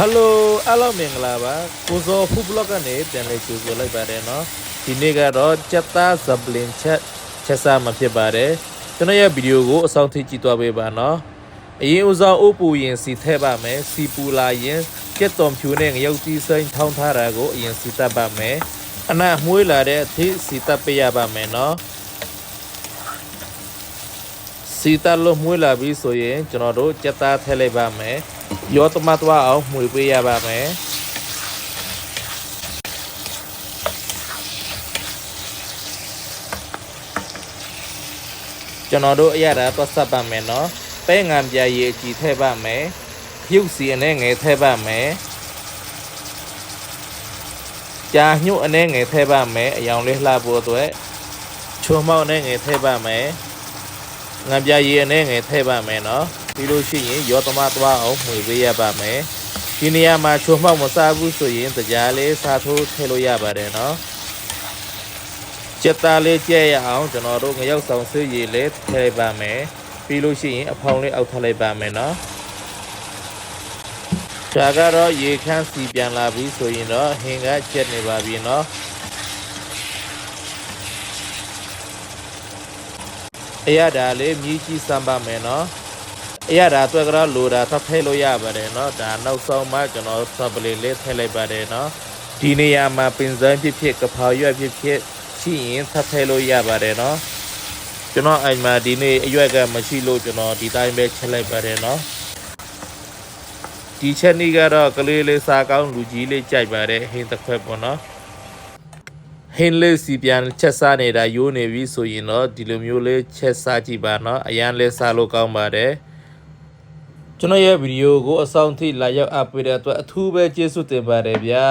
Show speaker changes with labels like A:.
A: ဟယ်လိုအားလုံးမင်္ဂလာပါကိုစောဖူဘလော့ကနေပြန်လည်ကြိုဆိုလိုက်ပါတယ်နော်ဒီနေ့ကတော့ကြက်သားဇပလင်ချက်ချက်စားမှာဖြစ်ပါတယ်ကျွန်တော်ရဲ့ဗီဒီယိုကိုအဆောင်ထိကြည့်သွားပေးပါနော်အရင်ဦးစားအုပ်ပူရင်စီထဲပါမယ်စီပူလာရင်ကြက်တော်ဖြူနဲ့ငရုတ်ကြီးစိမ်းထောင်းထားတာကိုအရင်စီတတ်ပါမယ်အနာမွှေးလာတဲ့အထိစီတတ်ပေးရပါမယ်နော် စီတလို့မှုလာပြီဆိုရင်ကျွန်တော်တို့ကြက်သားထည့်လိုက်ပါမယ်ရောတမသွားအောင်မှုပေးရပါမယ်ကျွန်တော်တို့အရသာတော့ဆက်ပါမယ်နော်ပဲငံပြရည်အကြည့်ထည့်ပါမယ်ပြုတ်စီအနေငယ်ထည့်ပါမယ်ကြာညှို့အနေငယ်ထည့်ပါမယ်အယောင်လေးလှဖို့အတွက်ချုံမောက်အနေငယ်ထည့်ပါမယ် ငံပြရည်နဲ့ငယ်ထည့်ပါမယ်နော်ပြီးလို့ရှိရင်ရောသမသွားအောင်မှွေပေးရပါမယ်ဒီနေရာမှာချိုးမောက်မစားဘူးဆိုရင်တရားလေးစားထိုးထည့်လို့ရပါတယ်နော်ကြက်သားလေးကြဲရအောင်ကျွန်တော်တို့ငရောက်ဆောင်ဆွေးရည်လေးထည့်လိုက်ပါမယ်ပြီးလို့ရှိရင်အဖောင်းလေးအောက်ထည့်လိုက်ပါမယ်နော်ဒါကတော့ရေခမ်းစီပြန်လာပြီဆိုရင်တော့ဟင်ကကျက်နေပါပြီနော် အရဒါလေးမြည်ကြီးစမ်းပါမယ်နော်အရဒါအတွက်ကတော့လိုတာသတ်ထဲလို့ရပါတယ်နော်ဒါနောက်ဆုံးမှကျွန်တော်သပ်ပလေးလေးထည့်လိုက်ပါတယ်နော်ဒီနေရာမှာပင်စမ်းဖြစ်ဖြစ်ကဖောက်ရွက်ဖြစ်ဖြစ်ရှိရင်သတ်ထဲလို့ရပါတယ်နော်ကျွန်တော်အိမ်မှာဒီနေ့အရွက်ကမရှိလို့ကျွန်တော်ဒီတိုင်းပဲချက်လိုက်ပါတယ်နော်ဒီချက်နီးကတော့ကလေးလေးစားကောင်းလူကြီးလေးကြိုက်ပါတယ်ဟင်းတစ်ခွက်ပေါ့နော် ဟင်းလေးစီပြန်ချက်စားနေတာယိုးနေပြီဆိုရင်တော့ဒီလိုမျိုးလေးချက်စားကြည့်ပါနော်အရန်လေးစားလို့ကောင်းပါတယ်ကျွန်တော်ရဲ့ဗီဒီယိုကိုအဆုံးထိလာရောက်အပ်ပေးတဲ့အတွက်အထူးပဲကျေးဇူးတင်ပါတယ်ဗျာ